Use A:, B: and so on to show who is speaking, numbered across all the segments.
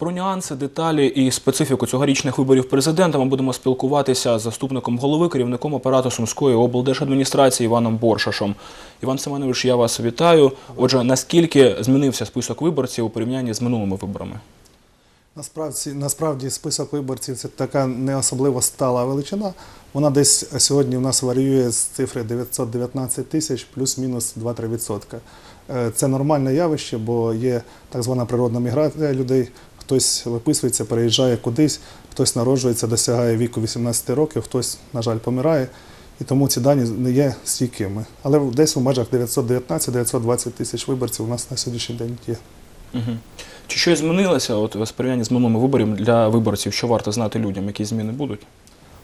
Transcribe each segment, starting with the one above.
A: Про нюанси, деталі і специфіку цьогорічних виборів президента ми будемо спілкуватися з заступником голови, керівником апарату Сумської облдержадміністрації Іваном Боршашом. Іван Семенович, я вас вітаю. Отже, наскільки змінився список виборців у порівнянні з минулими виборами?
B: Насправді, насправді список виборців це така не особливо стала величина. Вона десь сьогодні у нас варіює з цифри 919 тисяч плюс-мінус 2-3%. Е, Це нормальне явище, бо є так звана природна міграція людей. Хтось виписується, переїжджає кудись, хтось народжується, досягає віку 18 років, хтось, на жаль, помирає. І тому ці дані не є стійкими. Але десь у межах 919-920 тисяч виборців у нас на сьогоднішній день є.
A: Угу. Чи щось змінилося от, в порівнянні з минулими виборами для виборців? Що варто знати людям? Які зміни будуть?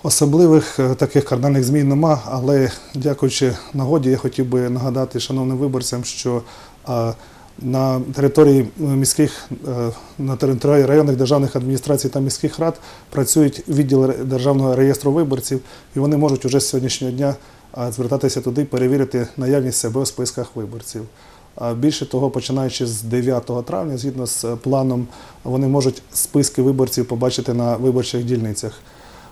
B: Особливих е, таких кардинальних змін нема, але дякуючи нагоді, я хотів би нагадати шановним виборцям, що е, на території міських, е, на території районних державних адміністрацій та міських рад працюють відділи Державного реєстру виборців, і вони можуть уже з сьогоднішнього дня звертатися туди, перевірити наявність себе у списках виборців. Більше того, починаючи з 9 травня, згідно з е, планом, вони можуть списки виборців побачити на виборчих дільницях.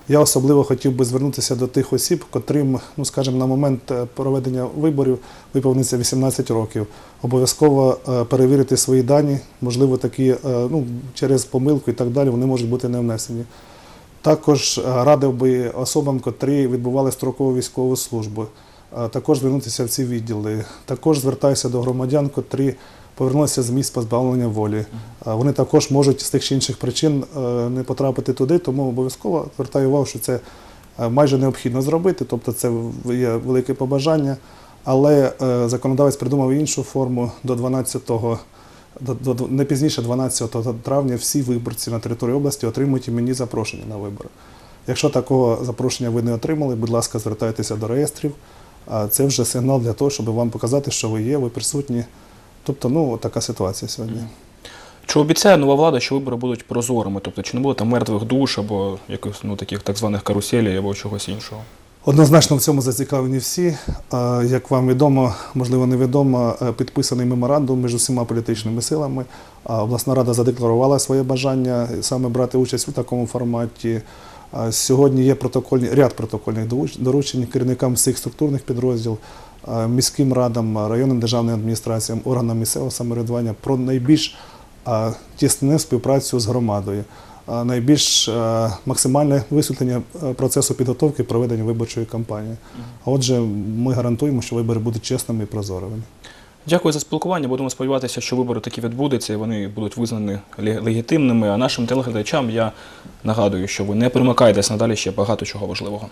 B: Я особливо хотів би звернутися до тих осіб, котрим, ну скажімо, на момент е, проведення виборів виповниться 18 років. Обов'язково е, перевірити свої дані, можливо, такі ну, через помилку і так далі, вони можуть бути не внесені. Також радив би особам, котрі відбували строкову військову службу, також звернутися в ці відділи. Також звертаюся до громадян, котрі повернулися з місць позбавлення волі. Вони також можуть з тих чи інших причин е, не потрапити туди, тому обов'язково звертаю увагу, що це е, майже необхідно зробити, тобто це є велике побажання. Але е, законодавець придумав іншу форму до 12-го, до, до, до- не пізніше 12 травня всі виборці на території області отримують іменні запрошення на вибори. Якщо такого запрошення ви не отримали, будь ласка, звертайтеся до реєстрів. А Це вже сигнал для того, щоб вам показати, що ви є, ви присутні. Тобто, ну, така ситуація сьогодні.
A: Чи обіцяє нова влада, що вибори будуть прозорими? Тобто, чи не буде там мертвих душ або якихось ну, таких так званих каруселей або чогось іншого?
B: Однозначно в цьому зацікавлені всі. Як вам відомо, можливо, невідомо, е, підписаний меморандум між усіма політичними силами. Обласна рада задекларувала своє бажання саме брати участь у такому форматі. Сьогодні є протокольні ряд протокольних доручень керівникам всіх структурних підрозділів, міським радам, районним державним адміністраціям, органам місцевого самоврядування про найбільш тісну співпрацю з громадою, найбільш максимальне висвітлення процесу підготовки проведення виборчої кампанії. А отже, ми гарантуємо, що вибори будуть чесними і прозорими.
A: Дякую за спілкування. Будемо сподіватися, що вибори такі відбудуться і вони будуть визнані ле- легітимними. А нашим телеглядачам я нагадую, що ви не примикайтесь надалі ще багато чого важливого.